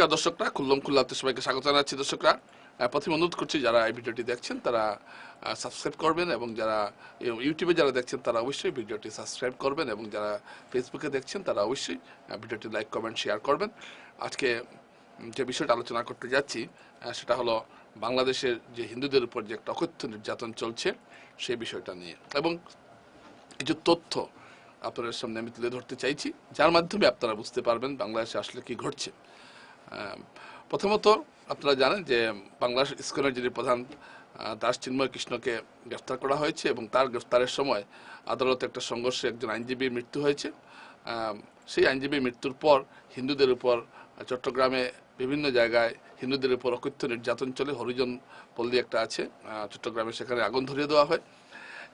নমস্কার দর্শকরা, খুল্লম খুল্লাতে সবাইকে স্বাগত জানাচ্ছি দর্শকরা। প্রথমে অনুরোধ করছি, যারা এই ভিডিওটি দেখছেন তারা সাবস্ক্রাইব করবেন এবং যারা ইউটিউবে যারা দেখছেন তারা অবশ্যই ভিডিওটি সাবস্ক্রাইব করবেন এবং যারা ফেসবুকে দেখছেন তারা অবশ্যই ভিডিওটি লাইক কমেন্ট শেয়ার করবেন। আজকে যে বিষয়টা আলোচনা করতে যাচ্ছি সেটা হলো বাংলাদেশের যে হিন্দুদের উপর যে একটা অকথ্য নির্যাতন চলছে, সেই বিষয়টা নিয়ে। এবং কিছু তথ্য আপনাদের সামনে আমি তুলে ধরতে চাইছি, যার মাধ্যমে আপনারা বুঝতে পারবেন বাংলাদেশে আসলে কি ঘটছে। প্রথমত আপনারা জানেন যে বাংলাদেশ ইস্কনের যিনি প্রধান দাস চিন্ময় কৃষ্ণকে গ্রেফতার করা হয়েছে এবং তার গ্রেফতারের সময় আদালতে একটা সংঘর্ষে একজন আইনজীবীর মৃত্যু হয়েছে। সেই আইনজীবীর মৃত্যুর পর হিন্দুদের উপর চট্টগ্রামে বিভিন্ন জায়গায় হিন্দুদের উপর অকথ্য নির্যাতন চলে। হরিজন পল্লী একটা আছে চট্টগ্রামে সেখানে আগুন ধরিয়ে দেওয়া হয়।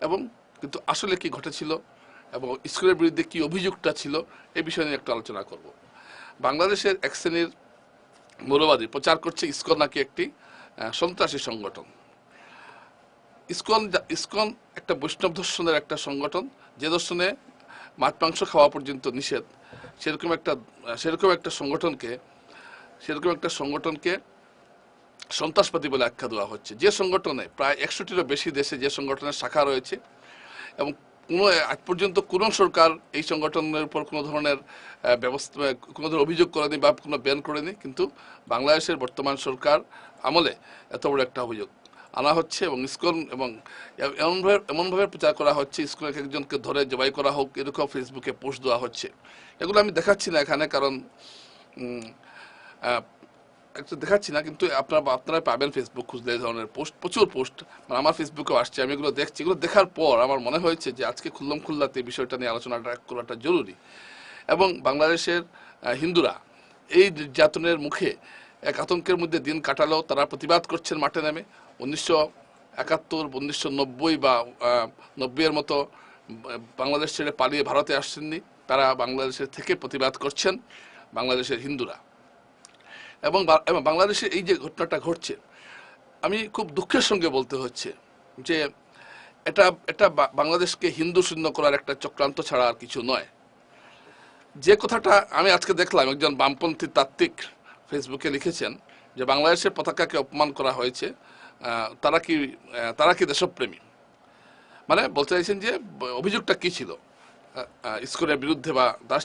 এবং কিন্তু আসলে কি ঘটেছিল এবং স্কুলের বিরুদ্ধে কি অভিযোগটা ছিল, এ বিষয়ে নিয়ে একটু আলোচনা করব। বাংলাদেশের এক শ্রেণির মৌলবাদী প্রচার করছে ইসকন নাকি একটি সন্ত্রাসী সংগঠন। ইসকন ইসকন একটা বৈষ্ণব দর্শনের একটা সংগঠন, যে দর্শনে মাছ, মাংস খাওয়া পর্যন্ত নিষেধ। সেরকম একটা সেরকম একটা সংগঠনকে, সেরকম একটা সংগঠনকে সন্ত্রাসবাদী বলে আখ্যা দেওয়া হচ্ছে। যে সংগঠনে প্রায় একশোটিরও বেশি দেশে যে সংগঠনের শাখা রয়েছে এবং কোনো আজ পর্যন্ত কোনো সরকার এই সংগঠনের উপর কোনো ধরনের ব্যবস্থা, কোনো ধরনের অভিযোগ করেনি বা কোনো ব্যান করেনি, কিন্তু বাংলাদেশের বর্তমান সরকার আমলে এত বড় একটা অভিযোগ আনা হচ্ছে এবং ইসকন এবং এমনভাবে এমনভাবে প্রচার করা হচ্ছে ইসকন এক একজনকে ধরে জবাই করা হোক, এরকম ফেসবুকে পোস্ট দেওয়া হচ্ছে। এগুলো আমি দেখাচ্ছি না এখানে কারণ একটু দেখাচ্ছি না, কিন্তু আপনারা আপনারা পাবেন ফেসবুক খুঁজলে এই ধরনের পোস্ট, প্রচুর পোস্ট। মানে আমার ফেসবুকেও আসছে, আমি এগুলো দেখছি। এগুলো দেখার পর আমার মনে হয়েছে যে আজকে খুল্লম খুল্লাতে এই বিষয়টা নিয়ে আলোচনাটা করাটা জরুরি। এবং বাংলাদেশের হিন্দুরা এই নির্যাতনের মুখে এক আতঙ্কের মধ্যে দিন কাটালেও তারা প্রতিবাদ করছেন মাঠে নেমে। উনিশশো একাত্তর উনিশশো নব্বই বা নব্বইয়ের মতো বাংলাদেশ ছেড়ে পালিয়ে ভারতে আসছেননি। তারা বাংলাদেশের থেকে প্রতিবাদ করছেন বাংলাদেশের হিন্দুরা। এবং বাংলাদেশে এই যে ঘটনাটা ঘটছে, আমি খুব দুঃখের সঙ্গে বলতে হচ্ছে যে এটা এটা বাংলাদেশকে হিন্দু শূন্য করার একটা চক্রান্ত ছাড়া আর কিছু নয়। যে কথাটা আমি আজকে দেখলাম, একজন বামপন্থী তাত্ত্বিক ফেসবুকে লিখেছেন যে বাংলাদেশের পতাকাকে অপমান করা হয়েছে তারা কি তারা কি দেশপ্রেমী? মানে বলতে চাইছেন যে অভিযোগটা কি ছিল? স্কুলের বিরুদ্ধে বা দাস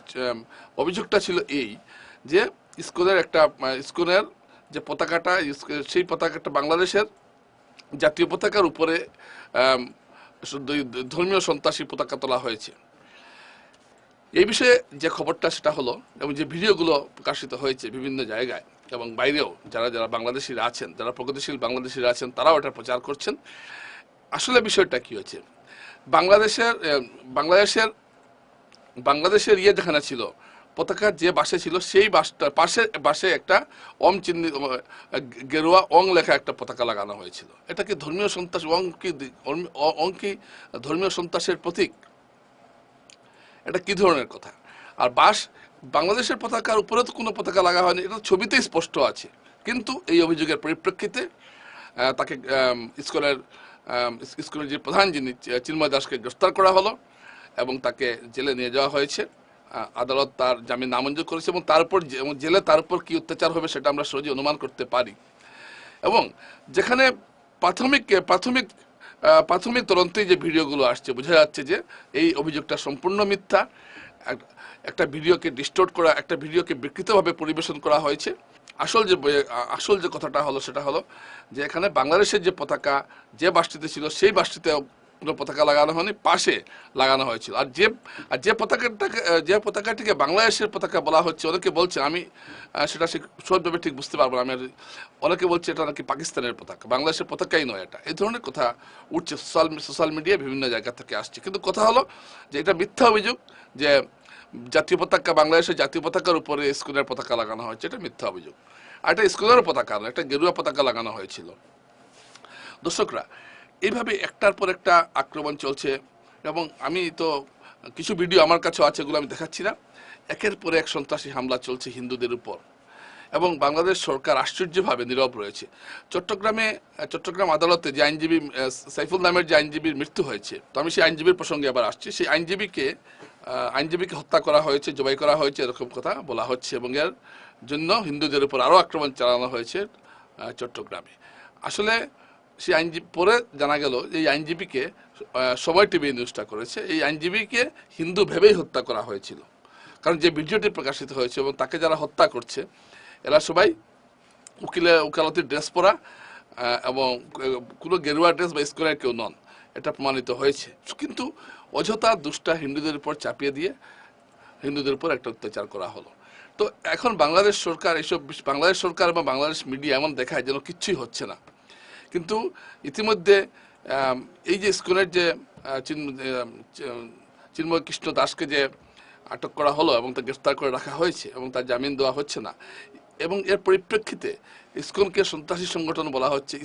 অভিযোগটা ছিল এই যে স্কুলের একটা স্কুলের যে পতাকাটা সেই পতাকাটা বাংলাদেশের জাতীয় পতাকার উপরে ধর্মীয় সন্ত্রাসী পতাকা তোলা হয়েছে। এই বিষয়ে যে খবরটা, সেটা হলো, এবং যে ভিডিওগুলো প্রকাশিত হয়েছে বিভিন্ন জায়গায় এবং বাইরেও যারা যারা বাংলাদেশিরা আছেন, যারা প্রগতিশীল বাংলাদেশিরা আছেন, তারাও এটা প্রচার করছেন। আসলে বিষয়টা কি হয়েছে? বাংলাদেশের বাংলাদেশের বাংলাদেশের ইয়ে যেখানে ছিল পতাকার যে বাসে ছিল, সেই বাসটা পাশে বাসে একটা অম চিহ্ন গেরুয়া অং লেখা একটা পতাকা লাগানো হয়েছিল। এটা কি ধর্মীয় সন্ত্রাস, অং কি অ- কি ধর্মীয় সন্ত্রাসের প্রতীক? এটা কি ধরনের কথা? আর বাস, বাংলাদেশের পতাকার উপরে তো কোনো পতাকা লাগা হয়নি, এটা ছবিতেই স্পষ্ট আছে। কিন্তু এই অভিযোগের পরিপ্রেক্ষিতে তাকে স্কুলের স্কুলের যে প্রধান যিনি চিন্ময় দাসকে গ্রেফতার করা হলো এবং তাকে জেলে নিয়ে যাওয়া হয়েছে। আদালত তার জামিন নামঞ্জুর করেছে এবং তারপর জেলে তার উপর কি অত্যাচার হবে সেটা আমরা সহজে অনুমান করতে পারি। এবং যেখানে প্রাথমিক প্রাথমিক প্রাথমিক তদন্তে যে ভিডিওগুলো আসছে, বোঝা যাচ্ছে যে এই অভিযোগটা সম্পূর্ণ মিথ্যা। এক- একটা ভিডিওকে ডিস্টোর্ট করা, একটা ভিডিওকে বিকৃতভাবে পরিবেশন করা হয়েছে। আসল যে আসল যে কথাটা হলো সেটা হলো যে এখানে বাংলাদেশের যে পতাকা যে বাসটিতে ছিল, সেই বাসটিতে কোনো পতাকা লাগানো হয়নি, পাশে লাগানো হয়েছিল। আর যে আর যে পতাকাটাকে যে পতাকাটিকে বাংলাদেশের পতাকা বলা হচ্ছে অনেকে বলছে, আমি সেটা ঠিক সহজভাবে ঠিক বুঝতে পারব না, আমি অনেকে বলছে, এটা নাকি পাকিস্তানের পতাকা। বাংলাদেশের পতাকাই নয় এটা। এই ধরনের কথা উঠছে, সোশ্যাল সোশ্যাল মিডিয়ায় বিভিন্ন জায়গা থেকে আসছে। কিন্তু কথা হলো যে, এটা মিথ্যা অভিযোগ যে, জাতীয় পতাকা, বাংলাদেশের জাতীয় পতাকার উপরে স্কুলের পতাকা লাগানো হয়েছে, এটা মিথ্যা অভিযোগ। আর এটা স্কুলের পতাকা একটা গেরুয়া পতাকা লাগানো হয়েছিল। দর্শকরা এইভাবে একটার পর একটা আক্রমণ চলছে এবং আমি তো কিছু ভিডিও আমার কাছেও আছে, এগুলো আমি দেখাচ্ছি না। একের পরে এক সন্ত্রাসী হামলা চলছে হিন্দুদের উপর। এবং বাংলাদেশ সরকার আশ্চর্যভাবে নীরব রয়েছে। চট্টগ্রামে, চট্টগ্রাম আদালতে যে আইনজীবী সাইফুল নামের যে আইনজীবীর মৃত্যু হয়েছে, তো আমি সেই আইনজীবীর প্রসঙ্গে আবার আসছি। সেই আইনজীবীকে আইনজীবীকে হত্যা করা হয়েছে, জবাই করা হয়েছে, এরকম কথা বলা হচ্ছে এবং এর জন্য হিন্দুদের উপর আরও আক্রমণ চালানো হয়েছে চট্টগ্রামে। আসলে সেই আইনজীবী, পরে জানা গেল যে এই আইনজীবীকে সবাই টিভি নিউজটা করেছে। এই আইনজীবীকে হিন্দু ভেবেই হত্যা করা হয়েছিল। কারণ যে ভিডিওটি প্রকাশিত হয়েছে এবং তাকে যারা হত্যা করছে, এরা সবাই উকিলে, উকালতির ড্রেস পরা এবং কোনো গেরুয়া ড্রেস বা স্কোয়ার কেউ নন। এটা প্রমাণিত হয়েছে। কিন্তু অযথা দুষ্টা হিন্দুদের উপর চাপিয়ে দিয়ে হিন্দুদের উপর একটা অত্যাচার করা হলো। তো এখন বাংলাদেশ সরকার, এইসব বাংলাদেশ সরকার এবং বাংলাদেশ মিডিয়া এমন দেখায় যেন কিচ্ছুই হচ্ছে না। কিন্তু ইতিমধ্যে এই যে স্কুলের যে চিন্ময় কৃষ্ণ দাসকে যে আটক করা হলো এবং তা গ্রেফতার করে রাখা হয়েছে এবং তার জামিন দেওয়া হচ্ছে না, এবং এর পরিপ্রেক্ষিতে স্কুলকে সন্ত্রাসী সংগঠন বলা হচ্ছে।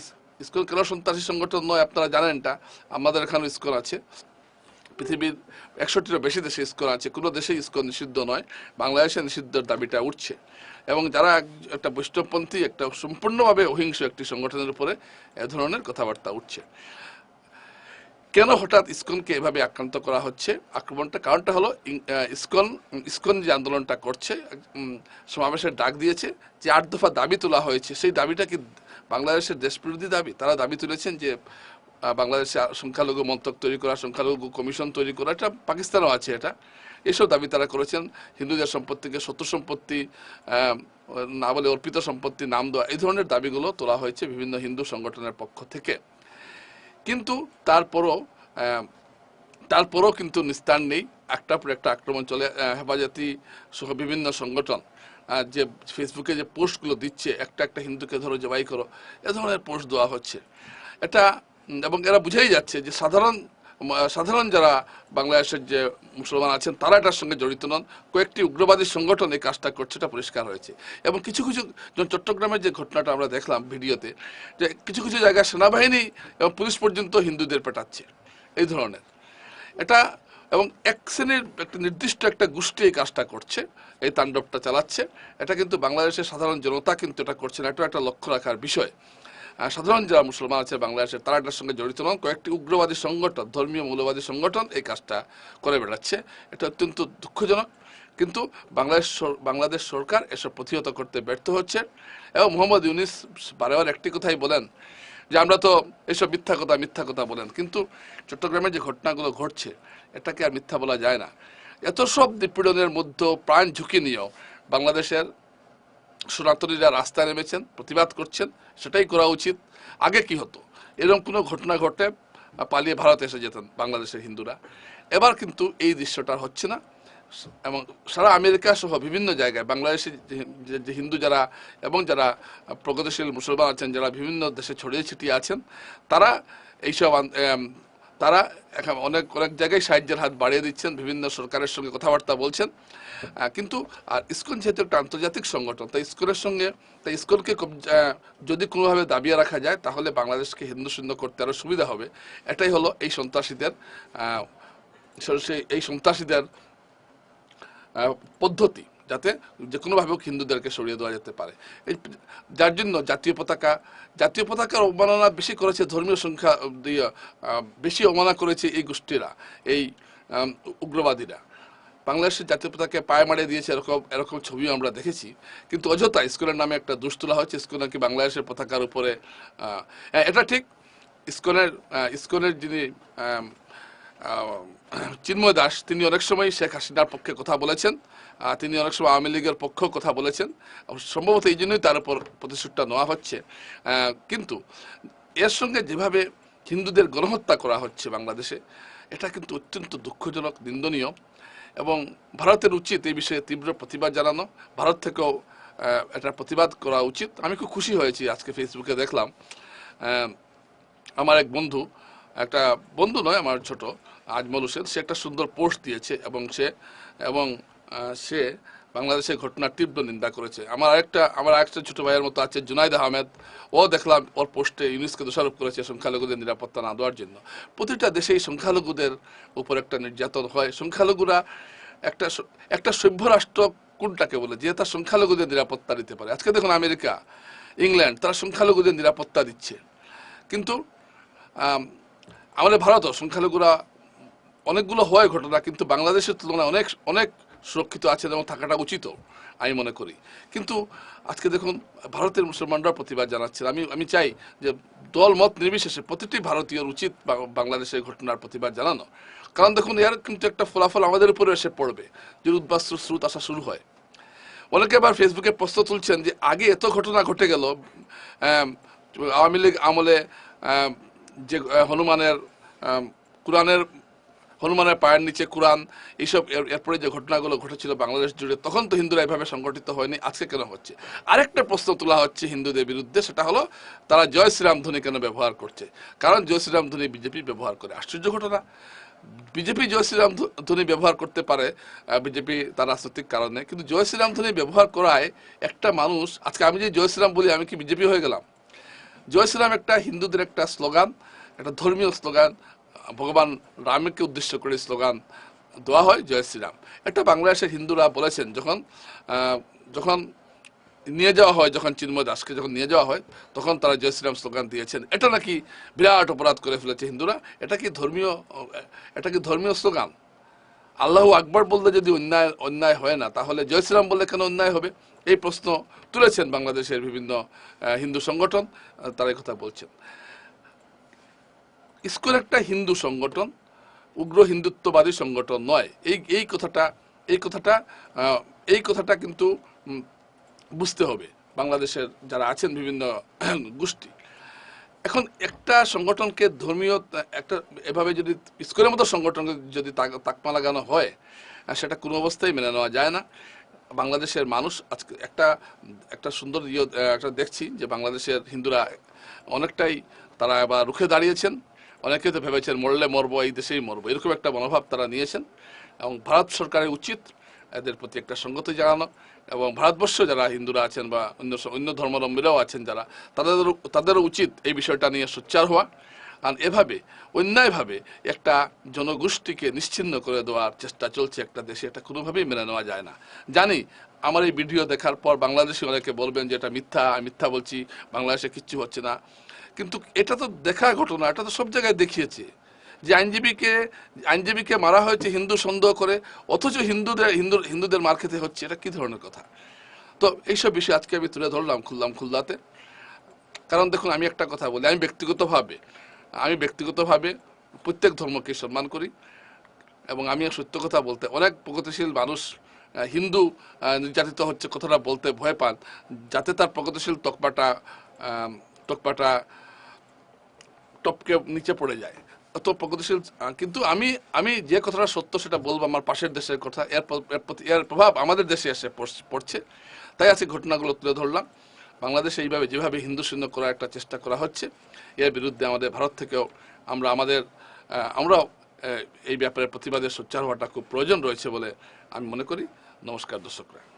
ইস্কন কেন সন্ত্রাসী সংগঠন নয় আপনারা জানেন এটা আমাদের এখানে স্কুল আছে। পৃথিবীর একষট্টিরও বেশি দেশে ইস্কন আছে, কোনো দেশে ইস্কন নিষিদ্ধ নয়, বাংলাদেশে নিষিদ্ধের দাবিটা উঠছে। এবং যারা একটা বৈষ্ণবপন্থী, একটা সম্পূর্ণভাবে অহিংস একটি সংগঠনের উপরে এ ধরনের কথাবার্তা উঠছে। কেন হঠাৎ ইসকনকে এভাবে আক্রান্ত করা হচ্ছে? আক্রমণটা কারণটা হলো ইসকন ইসকন যে আন্দোলনটা করছে সমাবেশের ডাক দিয়েছে, যে আট দফা দাবি তোলা হয়েছে, সেই দাবিটা কি বাংলাদেশের দেশবিরোধী দাবি? তারা দাবি তুলেছেন যে বাংলাদেশে সংখ্যালঘু মন্তক তৈরি করা, সংখ্যালঘু কমিশন তৈরি করা, এটা পাকিস্তানও আছে এটা। এসব দাবি তারা করেছেন। হিন্দুদের সম্পত্তিকে সত্য সম্পত্তি না বলে অর্পিত সম্পত্তি, নাম দেওয়া, এই ধরনের দাবিগুলো তোলা হয়েছে বিভিন্ন হিন্দু সংগঠনের পক্ষ থেকে। কিন্তু তারপরও তারপরও কিন্তু নিস্তার নেই। একটার পর একটা আক্রমণ চলে হেফাজতি সহ বিভিন্ন সংগঠন যে ফেসবুকে যে পোস্টগুলো দিচ্ছে, একটা একটা হিন্দুকে ধরো জবাই করো, এ ধরনের পোস্ট দেওয়া হচ্ছে। এটা এবং এরা বুঝেই যাচ্ছে যে সাধারণ সাধারণ যারা বাংলাদেশের যে মুসলমান আছেন, তারা এটার সঙ্গে জড়িত নন। কয়েকটি উগ্রবাদী সংগঠন এই কাজটা করছে, এটা পরিষ্কার হয়েছে। এবং কিছু কিছু চট্টগ্রামের যে ঘটনাটা আমরা দেখলাম ভিডিওতে, যে কিছু কিছু জায়গায় সেনাবাহিনী এবং পুলিশ পর্যন্ত হিন্দুদের পেটাচ্ছে, এই ধরনের। এটা এবং এক শ্রেণির একটা নির্দিষ্ট একটা গোষ্ঠী এই কাজটা করছে, এই তাণ্ডবটা চালাচ্ছে। এটা কিন্তু বাংলাদেশের সাধারণ জনতা কিন্তু এটা করছে না, এটা একটা লক্ষ্য রাখার বিষয়। সাধারণ যারা মুসলমান আছে, বাংলাদেশের তারা এটার সঙ্গে জড়িত নন, কয়েকটি উগ্রবাদী সংগঠন, ধর্মীয় মৌলবাদী সংগঠন এই কাজটা করে বেড়াচ্ছে। এটা অত্যন্ত দুঃখজনক। কিন্তু বাংলাদেশ বাংলাদেশ সরকার এসব প্রতিহত করতে ব্যর্থ হচ্ছে। এবং মোহাম্মদ ইউনিস বারেবার একটি কথাই বলেন যে, আমরা তো এসব মিথ্যা কথা মিথ্যা কথা বলেন। কিন্তু চট্টগ্রামের যে ঘটনাগুলো ঘটছে, এটাকে আর মিথ্যা বলা যায় না। এত সব নিপীড়নের মধ্যে প্রাণ ঝুঁকি নিয়েও বাংলাদেশের সনাতনীরা রাস্তায় নেমেছেন, প্রতিবাদ করছেন, সেটাই করা উচিত। আগে কি হতো? এরকম কোনো ঘটনা ঘটে পালিয়ে ভারতে এসে যেতেন বাংলাদেশের হিন্দুরা। এবার কিন্তু এই দৃশ্যটা হচ্ছে না। এবং সারা আমেরিকা সহ বিভিন্ন জায়গায়, বাংলাদেশে যে- হিন্দু যারা এবং যারা প্রগতিশীল মুসলমান আছেন, যারা বিভিন্ন দেশে ছড়িয়ে ছিটিয়ে আছেন, তারা এইসব তারা এখন অনেক অনেক জায়গায় সাহায্যের হাত বাড়িয়ে দিচ্ছেন, বিভিন্ন সরকারের সঙ্গে কথাবার্তা বলছেন। কিন্তু, আর ইসকন যেহেতু একটা আন্তর্জাতিক সংগঠন, তাই ইসকনের সঙ্গে, তাই কব- যদি কোনোভাবে দাবিয়ে রাখা যায়, তাহলে বাংলাদেশকে হিন্দু শূন্য করতে আরও সুবিধা হবে। এটাই হলো এই সন্ত্রাসীদের এই সন্ত্রাসীদের পদ্ধতি, যাতে যে কোনোভাবে হোক হিন্দুদেরকে সরিয়ে দেওয়া যেতে পারে। এই, যার জন্য জাতীয় পতাকা, জাতীয় পতাকার অবমাননা বেশি করেছে, ধর্মীয় সংখ্যা দিয়ে বেশি অবমাননা করেছে এই গোষ্ঠীরা, এই উগ্রবাদীরা। বাংলাদেশের জাতীয় পতাকাকে পায়ে মারিয়ে দিয়েছে এরকম এরকম ছবিও আমরা দেখেছি। কিন্তু অযথা স্কুলের নামে একটা দোষ তোলা হচ্ছে স্কুল নাকি বাংলাদেশের পতাকার উপরে এটা ঠিক, ইস্কনের ইস্কনের যিনি চিন্ময় দাস, তিনি অনেক সময় শেখ হাসিনার পক্ষে কথা বলেছেন তিনি অনেক সময় আওয়ামী লীগের পক্ষেও কথা বলেছেন। সম্ভবত এই জন্যই তার উপর প্রতিশোধটা নেওয়া হচ্ছে। কিন্তু এর সঙ্গে যেভাবে হিন্দুদের গণহত্যা করা হচ্ছে বাংলাদেশে, এটা কিন্তু অত্যন্ত দুঃখজনক, নিন্দনীয়। এবং ভারতের উচিত এই বিষয়ে তীব্র প্রতিবাদ জানানো। ভারত থেকেও এটা প্রতিবাদ করা উচিত। আমি খুব খুশি হয়েছি আজকে ফেসবুকে দেখলাম। আমার এক বন্ধু, একটা বন্ধু নয়, আমার ছোট, আজমল হোসেন, সে একটা সুন্দর পোস্ট দিয়েছে এবং সে এবং সে বাংলাদেশের ঘটনার তীব্র নিন্দা করেছে। আমার আরেকটা আমার আরেকটা ছোট ভাইয়ের মতো আছে জুনাইদ আহমেদ। ও দেখলাম ওর পোস্টে ইউনিসকে দোষারোপ করেছে সংখ্যালঘুদের নিরাপত্তা না দেওয়ার জন্য। প্রতিটা দেশেই সংখ্যালঘুদের উপর একটা নির্যাতন হয়। সংখ্যালঘুরা একটা একটা সভ্য রাষ্ট্র কোনটাকে বলে? যে তার সংখ্যালঘুদের নিরাপত্তা দিতে পারে। আজকে দেখুন আমেরিকা ইংল্যান্ড তারা সংখ্যালঘুদের নিরাপত্তা দিচ্ছে। কিন্তু আম, আমাদের ভারতও সংখ্যালঘুরা অনেকগুলো হয় ঘটনা কিন্তু বাংলাদেশের তুলনায় অনেক অনেক সুরক্ষিত আছে এবং থাকাটা উচিত আমি মনে করি। কিন্তু আজকে দেখুন, ভারতের মুসলমানরা প্রতিবাদ জানাচ্ছেন। আমি আমি চাই যে দল মত নির্বিশেষে প্রতিটি ভারতীয়র উচিত বাংলাদেশের ঘটনার প্রতিবাদ জানানো। কারণ দেখুন, এর কিন্তু একটা ফলাফল আমাদের উপরে এসে পড়বে যে উদ্বাস্ত স্রোত আসা শুরু হয়। অনেকে আবার ফেসবুকে প্রশ্ন তুলছেন যে আগে এত ঘটনা ঘটে গেল আওয়ামী লীগ আমলে যে হনুমানের কোরআনের হনুমানের পায়ের নিচে কোরআন, এইসব এরপরে যে ঘটনাগুলো ঘটেছিল বাংলাদেশ জুড়ে, তখন তো হিন্দুরা এভাবে সংগঠিত হয়নি, আজকে কেন হচ্ছে? আরেকটা প্রশ্ন তোলা হচ্ছে হিন্দুদের বিরুদ্ধে, সেটা হলো, তারা জয় শ্রীরাম ধ্বনি কেন ব্যবহার করছে? কারণ জয় শ্রীরাম ধ্বনি বিজেপি ব্যবহার করে, আশ্চর্য ঘটনা। বিজেপি জয় শ্রীরাম ধ্বনি ব্যবহার করতে পারে বিজেপি তার রাজনৈতিক কারণে, কিন্তু জয় শ্রীরাম ধ্বনি ব্যবহার করায় একটা মানুষ, আজকে আমি যে জয় শ্রীরাম বলি, আমি কি বিজেপি হয়ে গেলাম? জয় শ্রীরাম একটা হিন্দুদের একটা স্লোগান, একটা ধর্মীয় স্লোগান ভগবান রামকে উদ্দেশ্য করে স্লোগান দেওয়া হয়, জয় শ্রীরাম। এটা বাংলাদেশের হিন্দুরা বলেছেন, যখন যখন নিয়ে যাওয়া হয়, যখন চিন্ময় দাসকে যখন নিয়ে যাওয়া হয়, তখন তারা জয় শ্রীরাম স্লোগান দিয়েছেন। এটা নাকি বিরাট অপরাধ করে ফেলেছে হিন্দুরা। এটা কি ধর্মীয়, এটা কি ধর্মীয় স্লোগান? আল্লাহ আকবর বললে যদি অন্যায় অন্যায় হয় না, তাহলে জয় শ্রীরাম বললে কেন অন্যায় হবে? এই প্রশ্ন তুলেছেন বাংলাদেশের বিভিন্ন হিন্দু সংগঠন তারা কথা বলছেন। ইসকন একটা হিন্দু সংগঠন, উগ্র হিন্দুত্ববাদী সংগঠন নয়। এই এই কথাটা এই কথাটা এই কথাটা কিন্তু বুঝতে হবে বাংলাদেশের যারা আছেন বিভিন্ন গোষ্ঠী। এখন একটা সংগঠনকে ধর্মীয়, একটা, এভাবে যদি স্কুলের মতো সংগঠনকে যদি তাক- তাকমা লাগানো হয় সেটা কোনো অবস্থায় মেনে নেওয়া যায় না। বাংলাদেশের মানুষ আজকে একটা একটা সুন্দর ইয়ে একটা দেখছি যে বাংলাদেশের হিন্দুরা অনেকটাই তারা এবার রুখে দাঁড়িয়েছেন। অনেকে তো ভেবেছেন মরলে মরবো, এই দেশেই মরবো। এরকম একটা মনোভাব তারা নিয়েছেন এবং ভারত সরকারের উচিত এদের প্রতি একটা সঙ্গতি জানানো এবং ভারতবর্ষ যারা হিন্দুরা আছেন বা অন্য অন্য ধর্মাবলম্বীরাও আছেন যারা তাদের তাদেরও উচিত এই বিষয়টা নিয়ে সোচ্চার হওয়া। আর এভাবে, অন্যায়ভাবে একটা জনগোষ্ঠীকে নিশ্চিন্ন করে দেওয়ার চেষ্টা চলছে একটা দেশে, এটা কোনোভাবেই মেনে নেওয়া যায় না। জানি, আমার এই ভিডিও দেখার পর বাংলাদেশে অনেকে বলবেন যে এটা মিথ্যা মিথ্যা বলছি, বাংলাদেশে কিচ্ছু হচ্ছে না। কিন্তু এটা তো দেখা ঘটনা, এটা তো সব জায়গায় দেখিয়েছে যে আইনজীবীকে আইনজীবীকে মারা হয়েছে হিন্দু সন্দেহ করে, অথচ হিন্দুদের, হিন্দু, হিন্দুদের মার খেতে হচ্ছে, এটা কি ধরনের কথা? তো এইসব বিষয় আজকে আমি তুলে ধরলাম খুললাম খুললাতে কারণ দেখুন, আমি একটা কথা বলি, আমি ব্যক্তিগতভাবে আমি ব্যক্তিগতভাবে প্রত্যেক ধর্মকে সম্মান করি এবং আমি সত্য কথা বলতে, অনেক প্রগতিশীল মানুষ হিন্দু নির্যাতিত হচ্ছে, কথাটা বলতে ভয় পান, যাতে তার প্রগতিশীল তকপাটা তকপাটা টপকে নিচে পড়ে যায়। অত প্রগতিশীল কিন্তু আমি আমি যে কথাটা সত্য সেটা বলব আমার পাশের দেশের কথা। এর প্রতি, এর প্রভাব আমাদের দেশে এসে পড়ছে- তাই আজকে ঘটনাগুলো তুলে ধরলাম। বাংলাদেশে এইভাবে, যেভাবে হিন্দু শূন্য করার একটা চেষ্টা করা হচ্ছে, এর বিরুদ্ধে আমাদের ভারত থেকেও আমরা আমাদের আমরাও এই ব্যাপারে প্রতিবাদের সোচ্চার হওয়াটা খুব প্রয়োজন রয়েছে বলে আমি মনে করি। নমস্কার দর্শকরা।